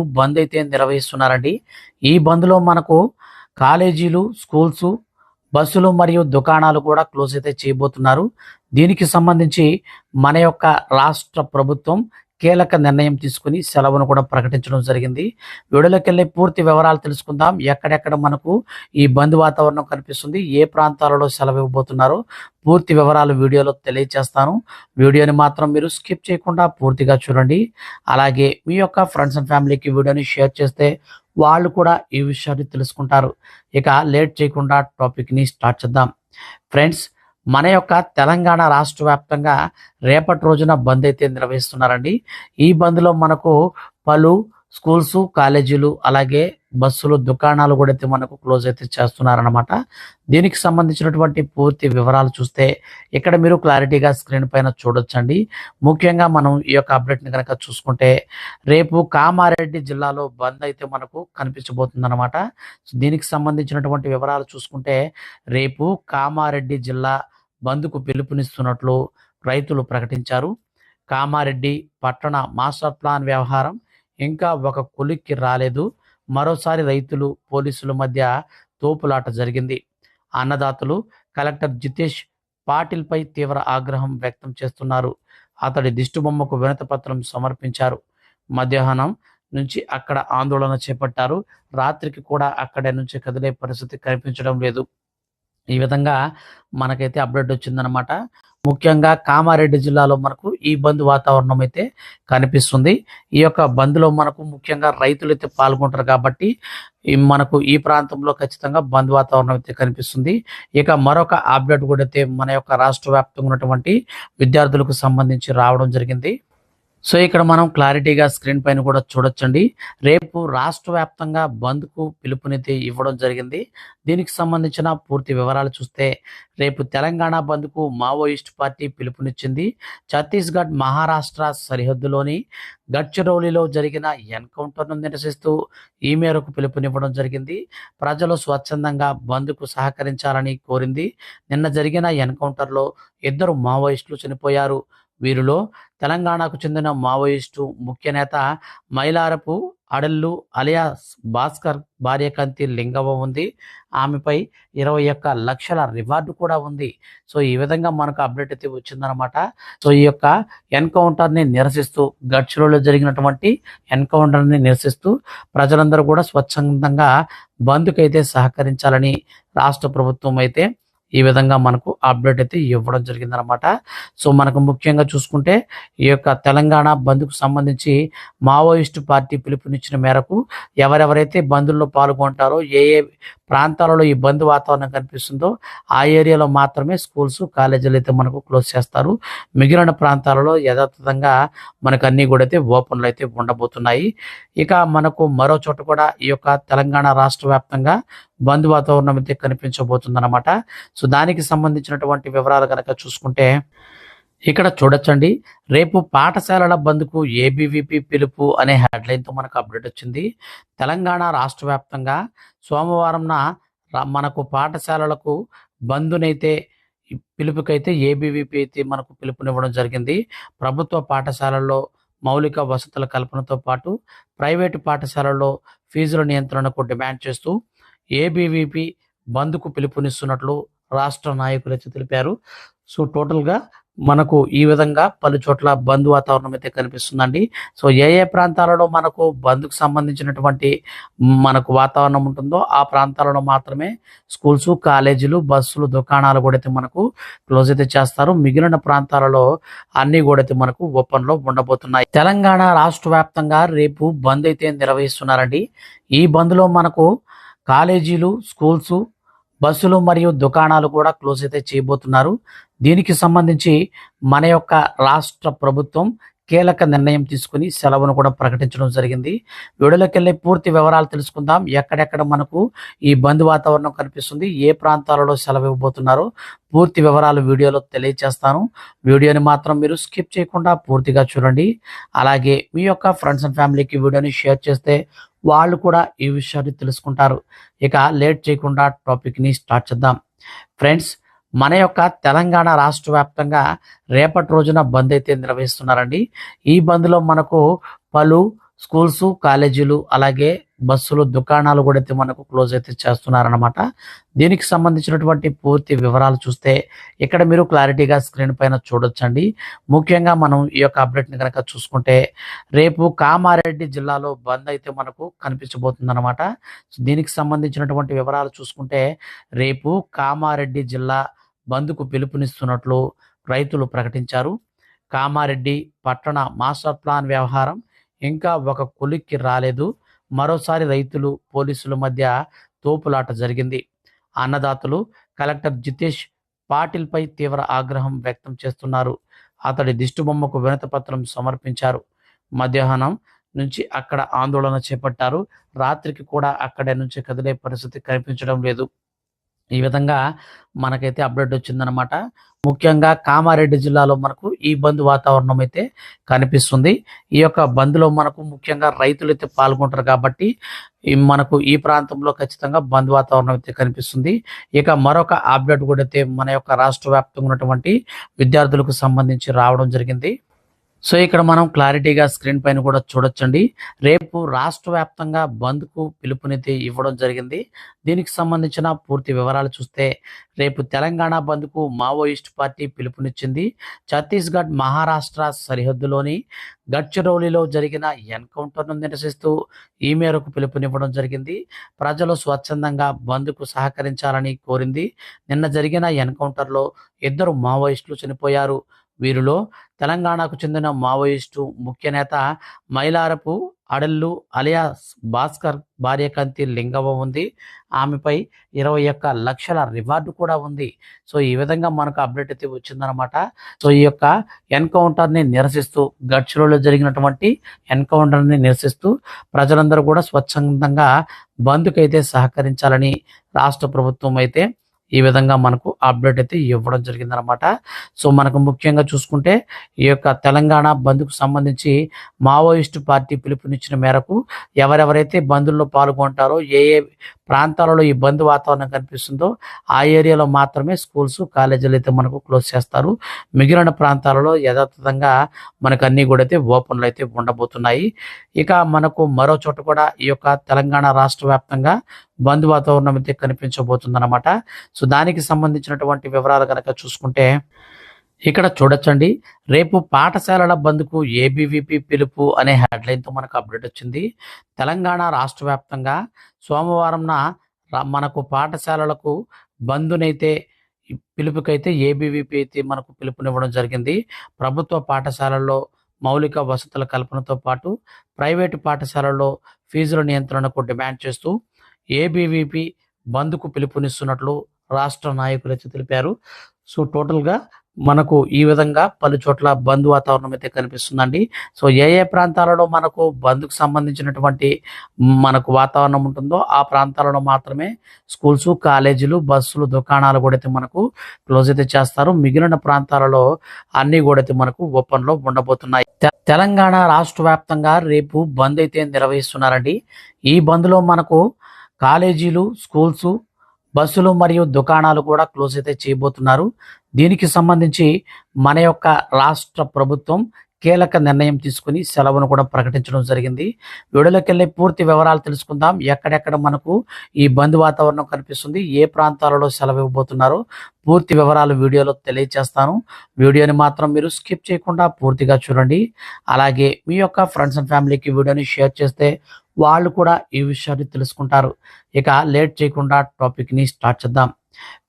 బంద్ అయితే నిర్వహిస్తున్నారండి. ఈ బంద్లో మనకు కాలేజీలు స్కూల్స్ బస్సులు మరియు దుకాణాలు కూడా క్లోజ్ అయితే చేయబోతున్నారు. దీనికి సంబంధించి మన యొక్క రాష్ట్ర ప్రభుత్వం కీలక నిర్ణయం తీసుకుని సెలవును కూడా ప్రకటించడం జరిగింది. వీడియోలోకి వెళ్ళి పూర్తి వివరాలు తెలుసుకుందాం. ఎక్కడెక్కడ మనకు ఈ బంద్ వాతావరణం కనిపిస్తుంది ఏ ప్రాంతాలలో సెలవు ఇవ్వబోతున్నారో పూర్తి వివరాలు వీడియోలో తెలియజేస్తాను వీడియోని మాత్రం మీరు స్కిప్ చేయకుండా పూర్తిగా చూడండి. అలాగే మీ యొక్క ఫ్రెండ్స్ అండ్ ఫ్యామిలీకి వీడియోని షేర్ చేస్తే వాళ్ళు కూడా ఈ విషయాన్ని తెలుసుకుంటారు. ఇక లేట్ చేయకుండా టాపిక్ని స్టార్ట్ చేద్దాం. ఫ్రెండ్స్ మన యొక్క తెలంగాణ రాష్ట్ర వ్యాప్తంగా రేపటి రోజున బంద్ అయితే నిర్వహిస్తున్నారండి. ఈ బంద్లో మనకు పలు స్కూల్స్ కాలేజీలు అలాగే బస్సులు దుకాణాలు కూడా అయితే మనకు క్లోజ్ అయితే చేస్తున్నారన్నమాట. దీనికి సంబంధించినటువంటి పూర్తి వివరాలు చూస్తే ఇక్కడ మీరు క్లారిటీగా స్క్రీన్ పైన చూడొచ్చండి. ముఖ్యంగా మనం ఈ యొక్క అప్డేట్ని కనుక చూసుకుంటే రేపు కామారెడ్డి జిల్లాలో బంద్ అయితే మనకు కనిపించబోతుంది అనమాట దీనికి సంబంధించినటువంటి వివరాలు చూసుకుంటే రేపు కామారెడ్డి జిల్లా బంద్కు పిలుపునిస్తున్నట్లు రైతులు ప్రకటించారు. కామారెడ్డి పట్టణ మాస్టర్ ప్లాన్ వ్యవహారం ఇంకా ఒక కొలిక్కి రాలేదు. మరోసారి రైతులు పోలీసుల మధ్య తోపులాట జరిగింది. అన్నదాతలు కలెక్టర్ జితేష్ పాటిల్పై తీవ్ర ఆగ్రహం వ్యక్తం చేస్తున్నారు. అతడి దిష్టిబొమ్మకు వినతపత్రం సమర్పించారు. మధ్యాహ్నం నుంచి అక్కడ ఆందోళన చేపట్టారు. రాత్రికి కూడా అక్కడి నుంచి కదిలే పరిస్థితి కనిపించడం లేదు. ఈ విధంగా మనకైతే అప్డేట్ వచ్చిందనమాట ముఖ్యంగా కామారెడ్డి జిల్లాలో మనకు ఈ బంద్ వాతావరణం అయితే కనిపిస్తుంది. ఈ యొక్క బంద్లో మనకు ముఖ్యంగా రైతులు అయితే పాల్గొంటారు కాబట్టి మనకు ఈ ప్రాంతంలో ఖచ్చితంగా బంద్ వాతావరణం అయితే కనిపిస్తుంది. ఇక మరొక అప్డేట్ కూడా అయితే మన యొక్క రాష్ట్ర వ్యాప్తంగా ఉన్నటువంటి విద్యార్థులకు సంబంధించి రావడం జరిగింది. సో ఇక్కడ మనం క్లారిటీగా స్క్రీన్ పైన కూడా చూడొచ్చండి. రేపు రాష్ట్ర వ్యాప్తంగా బంద్కు పిలుపునైతే ఇవ్వడం జరిగింది. దీనికి సంబంధించిన పూర్తి వివరాలు చూస్తే రేపు తెలంగాణ బంద్కు మావోయిస్ట్ పార్టీ పిలుపునిచ్చింది. ఛత్తీస్గఢ్ మహారాష్ట్ర సరిహద్దులోని గడ్చిరౌలిలో జరిగిన ఎన్కౌంటర్ను నిరసిస్తూ ఈ మేరకు పిలుపునివ్వడం జరిగింది. ప్రజలు స్వచ్ఛందంగా బంద్కు సహకరించాలని కోరింది. నిన్న జరిగిన ఎన్కౌంటర్లో ఇద్దరు మావోయిస్టులు చనిపోయారు. వీరిలో తెలంగాణకు చెందిన మావోయిస్టు ముఖ్య నేత మైలారపు అడల్లు అలియాస్ భాస్కర్ భార్య కంతి లింగవ ఉంది. ఆమెపై ఇరవై ఒక్క లక్షల రివార్డు కూడా ఉంది. సో ఈ విధంగా మనకు అప్డేట్ అయితే వచ్చిందనమాట సో ఈ యొక్క ఎన్కౌంటర్ని నిరసిస్తూ గడ్చిరోలో జరిగినటువంటి ఎన్కౌంటర్ని నిరసిస్తూ ప్రజలందరూ కూడా స్వచ్ఛందంగా బంద్కు అయితే సహకరించాలని రాష్ట్ర ప్రభుత్వం అయితే ఈ విధంగా మనకు అప్డేట్ అయితే ఇవ్వడం జరిగిందనమాట సో మనకు ముఖ్యంగా చూసుకుంటే ఈ యొక్క తెలంగాణ బంద్కు సంబంధించి మావోయిస్టు పార్టీ పిలుపునిచ్చిన మేరకు ఎవరెవరైతే బంద్లో పాల్గొంటారో ఏ ఏ ప్రాంతాలలో ఈ వాతావరణం కనిపిస్తుందో ఆ ఏరియాలో మాత్రమే స్కూల్స్ కాలేజీలు అయితే మనకు క్లోజ్ చేస్తారు. మిగిలిన ప్రాంతాలలో యథాతథంగా మనకు అన్ని కూడా అయితే ఓపెన్లు అయితే ఉండబోతున్నాయి. ఇక మనకు మరో చోట కూడా ఈ యొక్క తెలంగాణ రాష్ట్ర వ్యాప్తంగా బంద్ వాతావరణం అయితే కనిపించబోతుందన్నమాట. సో దానికి సంబంధించినటువంటి వివరాలు కనుక చూసుకుంటే ఇక్కడ చూడొచ్చండి. రేపు పాఠశాలల బంద్కు ఏబీవీపీ పిలుపు అనే హెడ్లైన్తో మనకు అప్డేట్ వచ్చింది. తెలంగాణ రాష్ట్ర వ్యాప్తంగా సోమవారంన మనకు పాఠశాలలకు బంధునైతే పిలుపుకైతే ఏబీవీపీ అయితే మనకు పిలుపునివ్వడం జరిగింది. ప్రభుత్వ పాఠశాలల్లో మౌలిక వసతుల కల్పనతో పాటు ప్రైవేటు పాఠశాలల్లో ఫీజుల నియంత్రణకు డిమాండ్ చేస్తూ ఏబీవీపీ బంద్కు పిలుపునిస్తున్నట్లు రాష్ట్ర నాయకులు తెలిపారు. సో టోటల్గా మనకు ఈ విధంగా పలు చోట్ల బంద్ వాతావరణం అయితే కనిపిస్తుందండి. సో ఏ ఏ ప్రాంతాలలో మనకు బంద్కు సంబంధించినటువంటి మనకు వాతావరణం ఉంటుందో ఆ ప్రాంతాలలో మాత్రమే స్కూల్స్ కాలేజీలు బస్సులు దుకాణాలు కూడా అయితే మనకు క్లోజ్ అయితే చేస్తారు. మిగిలిన ప్రాంతాలలో అన్ని కూడా అయితే మనకు ఓపెన్లో ఉండబోతున్నాయి. తెలంగాణ రాష్ట్ర వ్యాప్తంగా రేపు బంద్ అయితే నిర్వహిస్తున్నారండి. ఈ బంద్లో మనకు కాలేజీలు స్కూల్స్ బస్సులు మరియు దుకాణాలు కూడా క్లోజ్ అయితే చేయబోతున్నారు. దీనికి సంబంధించి మన యొక్క రాష్ట్ర ప్రభుత్వం కీలక నిర్ణయం తీసుకుని సెలవును కూడా ప్రకటించడం జరిగింది. వీడియోలోకి వెళ్ళి పూర్తి వివరాలు తెలుసుకుందాం. ఎక్కడెక్కడ మనకు ఈ బంద్ వాతావరణం కనిపిస్తుంది ఏ ప్రాంతాలలో సెలవు ఇవ్వబోతున్నారో పూర్తి వివరాలు వీడియోలో తెలియజేస్తాను వీడియోని మాత్రం మీరు స్కిప్ చేయకుండా పూర్తిగా చూడండి. అలాగే మీ యొక్క ఫ్రెండ్స్ అండ్ ఫ్యామిలీకి వీడియోని షేర్ చేస్తే వాళ్ళు కూడా ఈ విషయాన్ని తెలుసుకుంటారు. ఇక లేట్ చేయకుండా టాపిక్ని స్టార్ట్ చేద్దాం. ఫ్రెండ్స్ మన యొక్క తెలంగాణ రాష్ట్ర వ్యాప్తంగా రేపటి రోజున బంద్ అయితే నిర్వహిస్తున్నారండి. ఈ బంద్లో మనకు పలు స్కూల్స్ కాలేజీలు అలాగే బస్సులు దుకాణాలు కూడా అయితే మనకు క్లోజ్ అయితే చేస్తున్నారన్నమాట. దీనికి సంబంధించినటువంటి పూర్తి వివరాలు చూస్తే ఇక్కడ మీరు క్లారిటీగా స్క్రీన్ పైన చూడొచ్చండి. ముఖ్యంగా మనం ఈ యొక్క అప్డేట్ని కనుక చూసుకుంటే రేపు కామారెడ్డి జిల్లాలో బంద్ అయితే మనకు కనిపించబోతుంది అనమాట దీనికి సంబంధించినటువంటి వివరాలు చూసుకుంటే రేపు కామారెడ్డి జిల్లా బంద్కు పిలుపునిస్తున్నట్లు రైతులు ప్రకటించారు. కామారెడ్డి పట్టణ మాస్టర్ ప్లాన్ వ్యవహారం ఇంకా ఒక కొలిక్కి రాలేదు. మరోసారి రైతులు పోలీసుల మధ్య తోపులాట జరిగింది. అన్నదాతలు కలెక్టర్ జితేష్ పాటిల్పై తీవ్ర ఆగ్రహం వ్యక్తం చేస్తున్నారు. అతడి దిష్టిబొమ్మకు వినత పత్రం సమర్పించారు. మధ్యాహ్నం నుంచి అక్కడ ఆందోళన చేపట్టారు. రాత్రికి కూడా అక్కడి నుంచి కదిలే పరిస్థితి కనిపించడం లేదు. ఈ విధంగా మనకైతే అప్డేట్ వచ్చిందనమాట ముఖ్యంగా కామారెడ్డి జిల్లాలో మనకు ఈ బంద్ వాతావరణం అయితే కనిపిస్తుంది. ఈ యొక్క బంద్లో మనకు ముఖ్యంగా రైతులు అయితే పాల్గొంటారు కాబట్టి మనకు ఈ ప్రాంతంలో ఖచ్చితంగా బంద్ వాతావరణం అయితే కనిపిస్తుంది. ఇక మరొక అప్డేట్ కూడా అయితే మన యొక్క రాష్ట్ర వ్యాప్తంగా ఉన్నటువంటి విద్యార్థులకు సంబంధించి రావడం జరిగింది. సో ఇక్కడ మనం క్లారిటీగా స్క్రీన్ పైన కూడా చూడొచ్చండి. రేపు రాష్ట్ర వ్యాప్తంగా బంద్కు పిలుపునైతే ఇవ్వడం జరిగింది. దీనికి సంబంధించిన పూర్తి వివరాలు చూస్తే రేపు తెలంగాణ బంద్కు మావోయిస్ట్ పార్టీ పిలుపునిచ్చింది. ఛత్తీస్గఢ్ మహారాష్ట్ర సరిహద్దులోని గడ్చిరౌలిలో జరిగిన ఎన్కౌంటర్ను నిరసిస్తూ ఈ మేరకు పిలుపునివ్వడం జరిగింది. ప్రజలు స్వచ్ఛందంగా బంద్కు సహకరించాలని కోరింది. నిన్న జరిగిన ఎన్కౌంటర్లో ఇద్దరు మావోయిస్టులు చనిపోయారు. వీరిలో తెలంగాణకు చెందిన మావోయిస్టు ముఖ్య నేత మైలారపు అడల్లు అలియాస్ భాస్కర్ భార్య కంతి లింగవ ఉంది. ఆమెపై ఇరవై ఒక్క లక్షల రివార్డు కూడా ఉంది. సో ఈ విధంగా మనకు అప్డేట్ అయితే వచ్చిందనమాట సో ఈ యొక్క ఎన్కౌంటర్ని నిరసిస్తూ గడ్చిరోలో జరిగినటువంటి ఎన్కౌంటర్ని నిరసిస్తూ ప్రజలందరూ కూడా స్వచ్ఛందంగా బంద్కు అయితే సహకరించాలని రాష్ట్ర ప్రభుత్వం అయితే ఈ విధంగా మనకు అప్డేట్ అయితే ఇవ్వడం జరిగిందనమాట సో మనకు ముఖ్యంగా చూసుకుంటే ఈ యొక్క తెలంగాణ బంద్కు సంబంధించి మావోయిస్టు పార్టీ పిలుపునిచ్చిన మేరకు ఎవరెవరైతే బంధుల్లో పాల్గొంటారో ఏ ఏ ప్రాంతాలలో ఈ వాతావరణం కనిపిస్తుందో ఆ ఏరియాలో మాత్రమే స్కూల్స్ కాలేజీలు అయితే మనకు క్లోజ్ చేస్తారు. మిగిలిన ప్రాంతాలలో యథాతథంగా మనకు అన్నీ కూడా అయితే ఓపెన్లు అయితే ఉండబోతున్నాయి. ఇక మనకు మరో చోట కూడా ఈ యొక్క తెలంగాణ రాష్ట్ర వ్యాప్తంగా బంద్ వాతావరణం అయితే కనిపించబోతుందన్నమాట. సో దానికి సంబంధించినటువంటి వివరాలు కనుక చూసుకుంటే ఇక్కడ చూడొచ్చండి. రేపు పాఠశాలల బంద్కు ఏబీవీపీ పిలుపు అనే హెడ్లైన్తో మనకు అప్డేట్ వచ్చింది. తెలంగాణ రాష్ట్ర వ్యాప్తంగా సోమవారంన మనకు పాఠశాలలకు బంధునైతే పిలుపుకైతే ఏబీవీపీ అయితే మనకు పిలుపునివ్వడం జరిగింది. ప్రభుత్వ పాఠశాలల్లో మౌలిక వసతుల కల్పనతో పాటు ప్రైవేటు పాఠశాలల్లో ఫీజుల నియంత్రణకు డిమాండ్ చేస్తూ ఏబీవీపీ బంద్కు పిలుపునిస్తున్నట్లు రాష్ట్ర నాయకులు తెలిపారు. సో టోటల్గా మనకు ఈ విధంగా పలు చోట్ల బంద్ వాతావరణం అయితే కనిపిస్తుందండి. సో ఏ ఏ ప్రాంతాలలో మనకు బంద్కు సంబంధించినటువంటి మనకు వాతావరణం ఉంటుందో ఆ ప్రాంతాలలో మాత్రమే స్కూల్స్ కాలేజీలు బస్సులు దుకాణాలు కూడా అయితే మనకు క్లోజ్ అయితే చేస్తారు. మిగిలిన ప్రాంతాలలో అన్ని కూడా అయితే మనకు ఓపెన్లో ఉండబోతున్నాయి తెలంగాణ రాష్ట్ర వ్యాప్తంగా రేపు బంద్ అయితే నిర్వహిస్తున్నారండి. ఈ బంద్లో మనకు కాలేజీలు స్కూల్స్ బస్సులు మరియు దుకాణాలు కూడా క్లోజ్ అయితే చేయబోతున్నారు. దీనికి సంబంధించి మన యొక్క రాష్ట్ర ప్రభుత్వం కీలక నిర్ణయం తీసుకుని సెలవును కూడా ప్రకటించడం జరిగింది. విడుదలకెళ్ళి పూర్తి వివరాలు తెలుసుకుందాం. ఎక్కడెక్కడ మనకు ఈ బంద్ వాతావరణం కనిపిస్తుంది ఏ ప్రాంతాలలో సెలవు ఇవ్వబోతున్నారో పూర్తి వివరాలు వీడియోలో తెలియజేస్తాను వీడియోని మాత్రం మీరు స్కిప్ చేయకుండా పూర్తిగా చూడండి. అలాగే మీ యొక్క ఫ్రెండ్స్ అండ్ ఫ్యామిలీకి వీడియోని షేర్ చేస్తే వాళ్ళు కూడా ఈ విషయాన్ని తెలుసుకుంటారు. ఇక లేట్ చేయకుండా టాపిక్ని స్టార్ట్ చేద్దాం.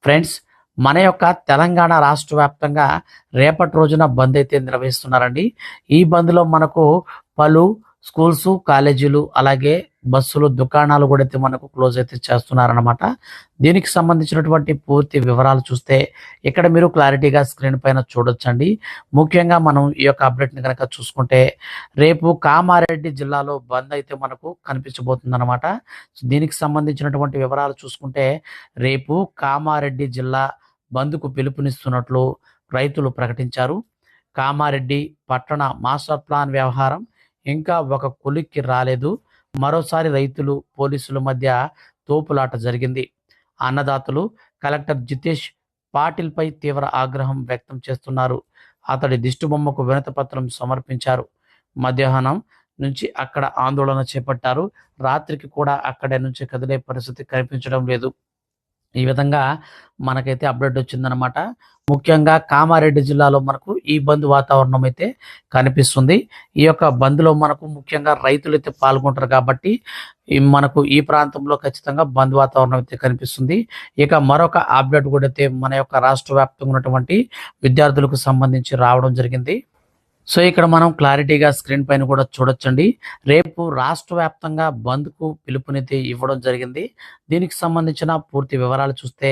ఫ్రెండ్స్ మన యొక్క తెలంగాణ రాష్ట్ర వ్యాప్తంగా రేపటి రోజున బంద్ అయితే నిర్వహిస్తున్నారండి. ఈ బంద్లో మనకు పలు స్కూల్స్ కాలేజీలు అలాగే బస్సులు దుకాణాలు కూడా అయితే మనకు క్లోజ్ అయితే చేస్తున్నారనమాట దీనికి సంబంధించినటువంటి పూర్తి వివరాలు చూస్తే ఇక్కడ మీరు క్లారిటీగా స్క్రీన్ పైన చూడొచ్చండి. ముఖ్యంగా మనం ఈ యొక్క అప్డేట్ని కనుక చూసుకుంటే రేపు కామారెడ్డి జిల్లాలో బంద్ అయితే మనకు కనిపించబోతుంది అనమాట దీనికి సంబంధించినటువంటి వివరాలు చూసుకుంటే రేపు కామారెడ్డి జిల్లా బంద్కు పిలుపునిస్తున్నట్లు రైతులు ప్రకటించారు. కామారెడ్డి పట్టణ మాస్టర్ ప్లాన్ వ్యవహారం ఇంకా ఒక కొలిక్కి రాలేదు. మరోసారి రైతులు పోలీసుల మధ్య తోపులాట జరిగింది. అన్నదాతలు కలెక్టర్ జితేష్ పాటిల్పై తీవ్ర ఆగ్రహం వ్యక్తం చేస్తున్నారు. అతడి దిష్టిబొమ్మకు వినతపత్రం సమర్పించారు. మధ్యాహ్నం నుంచి అక్కడ ఆందోళన చేపట్టారు. రాత్రికి కూడా అక్కడి నుంచి కదిలే పరిస్థితి కనిపించడం లేదు. ఈ విధంగా మనకైతే అప్డేట్ వచ్చిందనమాట ముఖ్యంగా కామారెడ్డి జిల్లాలో మనకు ఈ బంద్ వాతావరణం అయితే కనిపిస్తుంది. ఈ యొక్క బంద్లో మనకు ముఖ్యంగా రైతులు అయితే పాల్గొంటారు కాబట్టి మనకు ఈ ప్రాంతంలో ఖచ్చితంగా బంద్ వాతావరణం అయితే కనిపిస్తుంది. ఇక మరొక అప్డేట్ కూడా అయితే మన యొక్క రాష్ట్ర వ్యాప్తంగా ఉన్నటువంటి విద్యార్థులకు సంబంధించి రావడం జరిగింది. సో ఇక్కడ మనం క్లారిటీగా స్క్రీన్ పైన కూడా చూడొచ్చండి. రేపు రాష్ట్ర వ్యాప్తంగా బంద్కు పిలుపునైతే ఇవ్వడం జరిగింది. దీనికి సంబంధించిన పూర్తి వివరాలు చూస్తే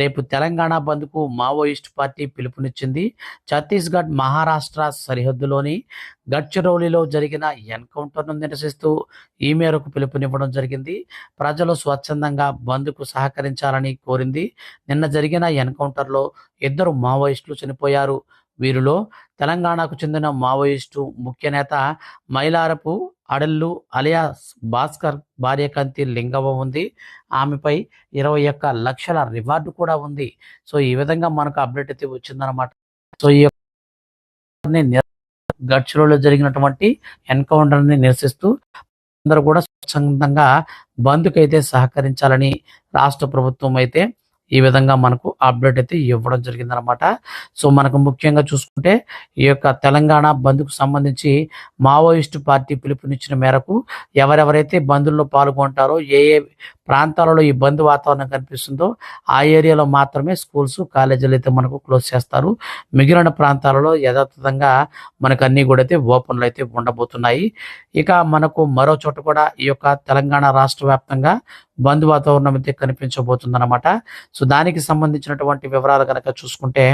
రేపు తెలంగాణ బంద్కు మావోయిస్ట్ పార్టీ పిలుపునిచ్చింది. ఛత్తీస్గఢ్ మహారాష్ట్ర సరిహద్దులోని గడ్చిరౌలిలో జరిగిన ఎన్కౌంటర్ను నిరసిస్తూ ఈ మేరకు పిలుపునివ్వడం జరిగింది. ప్రజలు స్వచ్ఛందంగా బంద్కు సహకరించాలని కోరింది. నిన్న జరిగిన ఎన్కౌంటర్లో ఇద్దరు మావోయిస్టులు చనిపోయారు. వీరిలో తెలంగాణకు చెందిన మావోయిస్టు ముఖ్య నేత మైలారపు అడల్లు అలియాస్ భాస్కర్ భార్య కంతి లింగవ ఉంది. ఆమెపై ఇరవై ఒక్క లక్షల రివార్డు కూడా ఉంది. సో ఈ విధంగా మనకు అప్డేట్ అయితే వచ్చిందనమాట సో ఈ గడ్చిరోలో జరిగినటువంటి ఎన్కౌంటర్ని నిరసిస్తూ అందరూ కూడా స్వచ్ఛందంగా బంద్కు అయితే సహకరించాలని రాష్ట్ర ప్రభుత్వం అయితే ఈ విధంగా మనకు అప్డేట్ అయితే ఇవ్వడం జరిగిందనమాట సో మనకు ముఖ్యంగా చూసుకుంటే ఈ యొక్క తెలంగాణ బంద్కు సంబంధించి మావోయిస్టు పార్టీ పిలుపునిచ్చిన మేరకు ఎవరెవరైతే బంద్లో పాల్గొంటారో ఏ ఏ ప్రాంతాలలో ఈ బంద్ వాతావరణం కనిపిస్తుందో ఆ ఏరియాలో మాత్రమే స్కూల్స్ కాలేజీలు అయితే మనకు క్లోజ్ చేస్తారు. మిగిలిన ప్రాంతాలలో యథాతథంగా మనకు అన్ని కూడా అయితే ఓపెన్లు అయితే ఉండబోతున్నాయి. ఇక మనకు మరో చోట కూడా ఈ యొక్క తెలంగాణ రాష్ట్ర వ్యాప్తంగా బంద్ వాతావరణం అయితే కనిపించబోతుందన్నమాట. సో దానికి సంబంధించినటువంటి వివరాలు కనుక చూసుకుంటే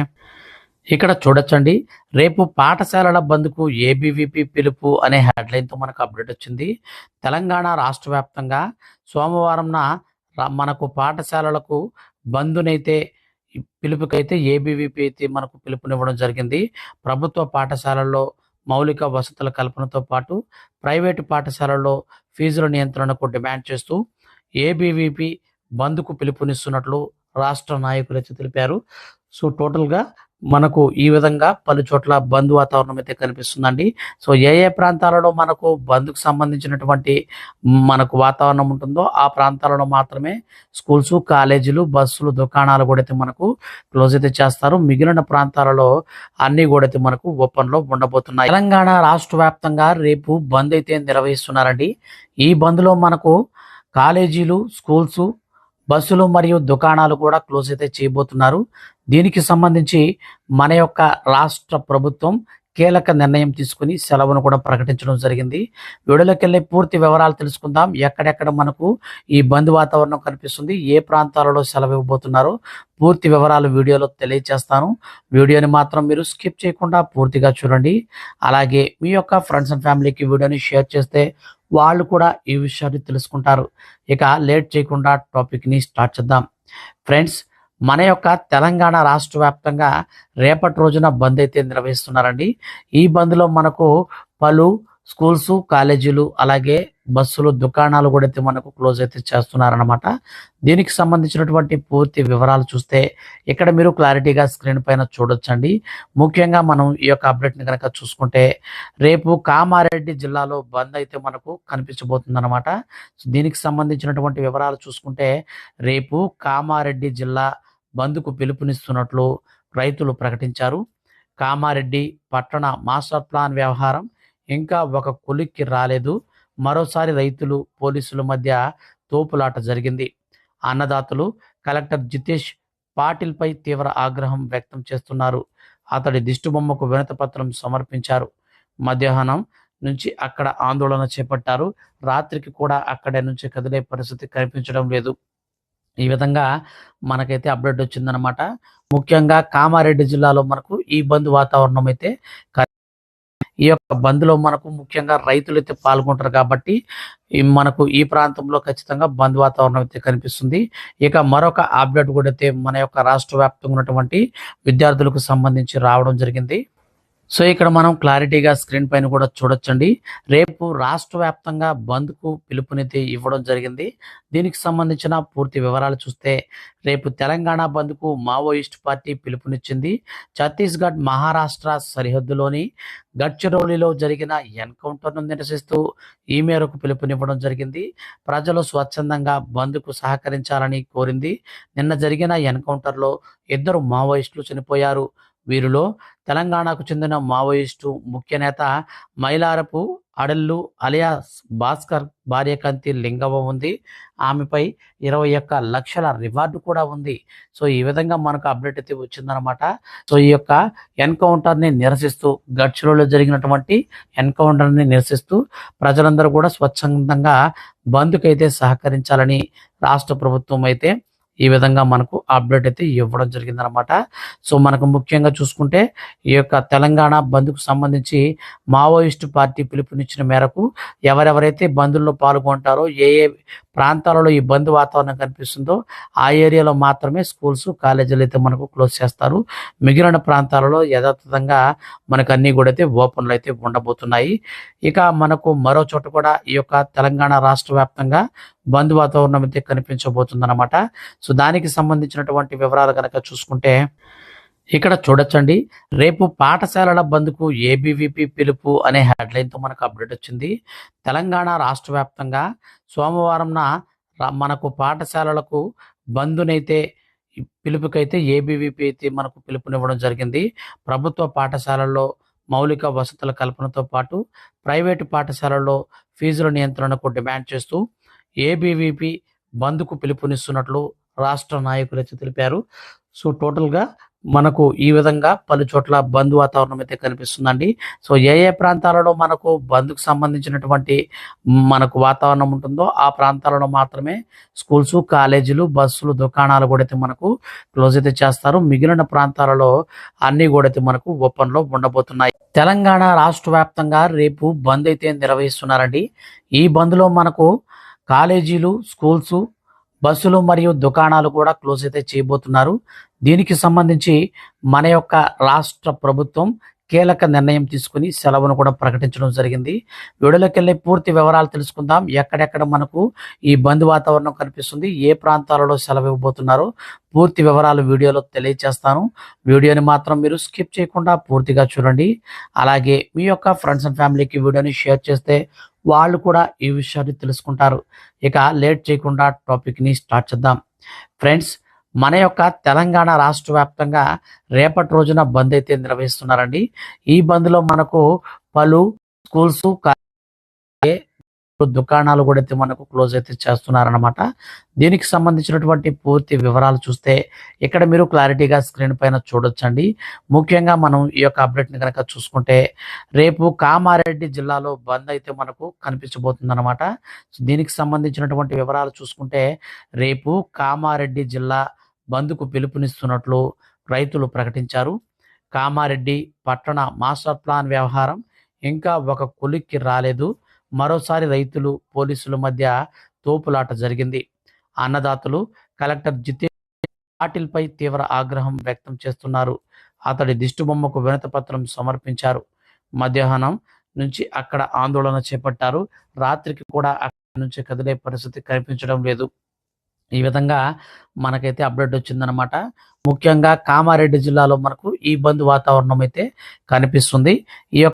ఇక్కడ చూడొచ్చండి. రేపు పాఠశాలల బంద్కు ఏబీవీపీ పిలుపు అనే హెడ్లైన్తో మనకు అప్డేట్ వచ్చింది. తెలంగాణ రాష్ట్ర వ్యాప్తంగా సోమవారంన మనకు పాఠశాలలకు బంద్నైతే పిలుపుకైతే ఏబీవీపీ అయితే మనకు పిలుపునివ్వడం జరిగింది. ప్రభుత్వ పాఠశాలల్లో మౌలిక వసతుల కల్పనతో పాటు ప్రైవేటు పాఠశాలల్లో ఫీజుల నియంత్రణకు డిమాండ్ చేస్తూ ఏబీవీపీ బంద్కు పిలుపునిస్తున్నట్లు రాష్ట్ర నాయకులు అయితే తెలిపారు. సో టోటల్గా మనకు ఈ విధంగా పలు చోట్ల బంద్ వాతావరణం అయితే కనిపిస్తుందండి. సో ఏ ఏ ప్రాంతాలలో మనకు బంద్కు సంబంధించినటువంటి మనకు వాతావరణం ఉంటుందో ఆ ప్రాంతాలలో మాత్రమే స్కూల్స్ కాలేజీలు బస్సులు దుకాణాలు కూడా అయితే మనకు క్లోజ్ అయితే చేస్తారు. మిగిలిన ప్రాంతాలలో అన్ని కూడా అయితే మనకు ఓపెన్లో ఉండబోతున్నాయి. తెలంగాణ రాష్ట్ర వ్యాప్తంగా రేపు బంద్ అయితే నిర్వహిస్తున్నారండి. ఈ బంద్లో మనకు కాలేజీలు స్కూల్స్ బస్సులు మరియు దుకాణాలు కూడా క్లోజ్ అయితే చేయబోతున్నారు. దీనికి సంబంధించి మన యొక్క రాష్ట్ర ప్రభుత్వం కీలక నిర్ణయం తీసుకుని సెలవును కూడా ప్రకటించడం జరిగింది. వీడియోలోకెళ్ళి పూర్తి వివరాలు తెలుసుకుందాం. ఎక్కడెక్కడ మనకు ఈ బంద్ వాతావరణం కనిపిస్తుంది ఏ ప్రాంతాలలో సెలవు ఇవ్వబోతున్నారో పూర్తి వివరాలు వీడియోలో తెలియజేస్తాను వీడియోని మాత్రం మీరు స్కిప్ చేయకుండా పూర్తిగా చూడండి. అలాగే మీ యొక్క ఫ్రెండ్స్ అండ్ ఫ్యామిలీకి వీడియోని షేర్ చేస్తే వాళ్ళు కూడా ఈ విషయాన్ని తెలుసుకుంటారు. ఇక లేట్ చేయకుండా టాపిక్ని స్టార్ట్ చేద్దాం. ఫ్రెండ్స్ మన యొక్క తెలంగాణ రాష్ట్ర వ్యాప్తంగా రేపటి రోజున బంద్ అయితే నిర్వహిస్తున్నారండి. ఈ బంద్లో మనకు పలు స్కూల్స్ కాలేజీలు అలాగే బస్సులు దుకాణాలు కూడా అయితే మనకు క్లోజ్ అయితే చేస్తున్నారనమాట దీనికి సంబంధించినటువంటి పూర్తి వివరాలు చూస్తే ఇక్కడ మీరు క్లారిటీగా స్క్రీన్ పైన చూడొచ్చండి. ముఖ్యంగా మనం ఈ యొక్క అప్డేట్ని కనుక చూసుకుంటే రేపు కామారెడ్డి జిల్లాలో బంద్ అయితే మనకు కనిపించబోతుంది అనమాట దీనికి సంబంధించినటువంటి వివరాలు చూసుకుంటే రేపు కామారెడ్డి జిల్లా బంద్కు పిలుపునిస్తున్నట్లు రైతులు ప్రకటించారు. కామారెడ్డి పట్టణ మాస్టర్ ప్లాన్ వ్యవహారం ఇంకా ఒక కొలిక్కి రాలేదు. మరోసారి రైతులు పోలీసుల మధ్య తోపులాట జరిగింది. అన్నదాతలు కలెక్టర్ జితేష్ పాటిల్పై తీవ్ర ఆగ్రహం వ్యక్తం చేస్తున్నారు. అతడి దిష్టిబొమ్మకు వినత పత్రం సమర్పించారు. మధ్యాహ్నం నుంచి అక్కడ ఆందోళన చేపట్టారు. రాత్రికి కూడా అక్కడి నుంచి కదిలే పరిస్థితి కనిపించడం లేదు. ఈ విధంగా మనకైతే అప్డేట్ వచ్చిందనమాట ముఖ్యంగా కామారెడ్డి జిల్లాలో మనకు ఈ బంద్ వాతావరణం అయితే ఈ యొక్క బంద్లో మనకు ముఖ్యంగా రైతులు అయితే పాల్గొంటారు కాబట్టి మనకు ఈ ప్రాంతంలో ఖచ్చితంగా బంద్ వాతావరణం అయితే కనిపిస్తుంది. ఇక మరొక అప్డేట్ కూడా అయితే మన యొక్క రాష్ట్ర వ్యాప్తంగా ఉన్నటువంటి విద్యార్థులకు సంబంధించి రావడం జరిగింది. సో ఇక్కడ మనం క్లారిటీగా స్క్రీన్ పైన కూడా చూడొచ్చండి. రేపు రాష్ట్ర వ్యాప్తంగా బంద్కు పిలుపునితే ఇవ్వడం జరిగింది. దీనికి సంబంధించిన పూర్తి వివరాలు చూస్తే రేపు తెలంగాణ బంద్కు మావోయిస్ట్ పార్టీ పిలుపునిచ్చింది. ఛత్తీస్గఢ్ మహారాష్ట్ర సరిహద్దులోని గడ్చిరోలిలో జరిగిన ఎన్కౌంటర్ను నిరసిస్తూ ఈ మేరకు పిలుపునివ్వడం జరిగింది. ప్రజలు స్వచ్ఛందంగా బంద్కు సహకరించాలని కోరింది. నిన్న జరిగిన ఎన్కౌంటర్లో ఇద్దరు మావోయిస్టులు చనిపోయారు. వీరిలో తెలంగాణకు చెందిన మావోయిస్టు ముఖ్య నేత మైలారపు అడల్లు అలియాస్ భాస్కర్ భార్య కంతి లింగవ్వ ఉంది. ఆమెపై ఇరవై ఒక్క లక్షల రివార్డు కూడా ఉంది. సో ఈ విధంగా మనకు అప్డేట్ అయితే వచ్చిందనమాట సో ఈ యొక్క ఎన్కౌంటర్ని నిరసిస్తూ గడ్చిరోలో జరిగినటువంటి ఎన్కౌంటర్ని నిరసిస్తూ ప్రజలందరూ కూడా స్వచ్ఛందంగా బంద్కు అయితే సహకరించాలని రాష్ట్ర ప్రభుత్వం అయితే ఈ విధంగా మనకు అప్డేట్ అయితే ఇవ్వడం జరిగిందనమాట సో మనకు ముఖ్యంగా చూసుకుంటే ఈ యొక్క తెలంగాణ బంద్కు సంబంధించి మావోయిస్టు పార్టీ పిలుపునిచ్చిన మేరకు ఎవరెవరైతే బంద్లో పాల్గొంటారో ఏ ఏ ప్రాంతాలలో ఈ వాతావరణం కనిపిస్తుందో ఆ ఏరియాలో మాత్రమే స్కూల్స్ కాలేజీలు అయితే మనకు క్లోజ్ చేస్తారు. మిగిలిన ప్రాంతాలలో యథాతథంగా మనకు అన్నీ కూడా అయితే ఓపెన్లు అయితే ఉండబోతున్నాయి. ఇక మనకు మరో చోట కూడా ఈ యొక్క తెలంగాణ రాష్ట్ర వ్యాప్తంగా బంద్ వాతావరణం అయితే కనిపించబోతుందన్నమాట. సో దానికి సంబంధించినటువంటి వివరాలు కనుక చూసుకుంటే ఇక్కడ చూడొచ్చండి. రేపు పాఠశాలల బంద్కు ఏబీవీపీ పిలుపు అనే హెడ్లైన్తో మనకు అప్డేట్ వచ్చింది. తెలంగాణ రాష్ట్ర వ్యాప్తంగా సోమవారంన మనకు పాఠశాలలకు బంద్నైతే పిలుపుకైతే ఏబీవీపీ అయితే మనకు పిలుపునివ్వడం జరిగింది. ప్రభుత్వ పాఠశాలల్లో మౌలిక వసతుల కల్పనతో పాటు ప్రైవేటు పాఠశాలల్లో ఫీజుల నియంత్రణకు డిమాండ్ చేస్తూ ఏబీవీపీ బంద్కు పిలుపునిస్తున్నట్లు రాష్ట్ర నాయకులు అయితే తెలిపారు. సో టోటల్గా మనకు ఈ విధంగా పలు చోట్ల బంద్ వాతావరణం అయితే కనిపిస్తుందండి. సో ఏ ఏ ప్రాంతాలలో మనకు బంద్కు సంబంధించినటువంటి మనకు వాతావరణం ఉంటుందో ఆ ప్రాంతాలలో మాత్రమే స్కూల్స్ కాలేజీలు బస్సులు దుకాణాలు కూడా అయితే మనకు క్లోజ్ అయితే చేస్తారు. మిగిలిన ప్రాంతాలలో అన్ని కూడా అయితే మనకు ఓపెన్లో ఉండబోతున్నాయి. తెలంగాణ రాష్ట్ర వ్యాప్తంగా రేపు బంద్ అయితే నిర్వహిస్తున్నారండి. ఈ బంద్లో మనకు కాలేజీలు స్కూల్స్ బస్సులు మరియు దుకాణాలు కూడా క్లోజ్ అయితే చేయబోతున్నారు. దీనికి సంబంధించి మన యొక్క రాష్ట్ర ప్రభుత్వం కీలక నిర్ణయం తీసుకుని సెలవును కూడా ప్రకటించడం జరిగింది. వీడియోలోకి వెళ్ళి పూర్తి వివరాలు తెలుసుకుందాం. ఎక్కడెక్కడ మనకు ఈ బంద్ వాతావరణం కనిపిస్తుంది ఏ ప్రాంతాలలో సెలవు ఇవ్వబోతున్నారో పూర్తి వివరాలు వీడియోలో తెలియజేస్తాను వీడియోని మాత్రం మీరు స్కిప్ చేయకుండా పూర్తిగా చూడండి. అలాగే మీ యొక్క ఫ్రెండ్స్ అండ్ ఫ్యామిలీకి వీడియోని షేర్ చేస్తే వాళ్ళు కూడా ఈ విషయాన్ని తెలుసుకుంటారు. ఇక లేట్ చేయకుండా టాపిక్ని స్టార్ట్ చేద్దాం. ఫ్రెండ్స్ మన యొక్క తెలంగాణ రాష్ట్ర వ్యాప్తంగా రేపటి రోజున బంద్ అయితే నిర్వహిస్తున్నారండి. ఈ బంద్లో మనకు పలు స్కూల్స్ దుకాణాలు కూడా అయితే మనకు క్లోజ్ అయితే చేస్తున్నారన్నమాట. దీనికి సంబంధించినటువంటి పూర్తి వివరాలు చూస్తే ఇక్కడ మీరు క్లారిటీగా స్క్రీన్ పైన చూడొచ్చండి. ముఖ్యంగా మనం ఈ యొక్క అప్డేట్ని కనుక చూసుకుంటే రేపు కామారెడ్డి జిల్లాలో బంద్ అయితే మనకు కనిపించబోతుందన్నమాట. దీనికి సంబంధించినటువంటి వివరాలు చూసుకుంటే రేపు కామారెడ్డి జిల్లా బంద్కు పిలుపునిస్తున్నట్లు రైతులు ప్రకటించారు. కామారెడ్డి పట్టణ మాస్టర్ ప్లాన్ వ్యవహారం ఇంకా ఒక కొలిక్కి రాలేదు. మరోసారి రైతులు పోలీసుల మధ్య తోపులాట జరిగింది. అన్నదాతలు కలెక్టర్ జితే పాటిల్పై తీవ్ర ఆగ్రహం వ్యక్తం చేస్తున్నారు. అతడి దిష్టిబొమ్మకు వినతపత్రం సమర్పించారు. మధ్యాహ్నం నుంచి అక్కడ ఆందోళన చేపట్టారు. రాత్రికి కూడా అక్కడి నుంచి కదిలే పరిస్థితి కనిపించడం లేదు. ఈ విధంగా మనకైతే అప్డేట్ వచ్చిందనమాట ముఖ్యంగా కామారెడ్డి జిల్లాలో మనకు ఈ బంద్ వాతావరణం అయితే కనిపిస్తుంది. ఈ యొక్క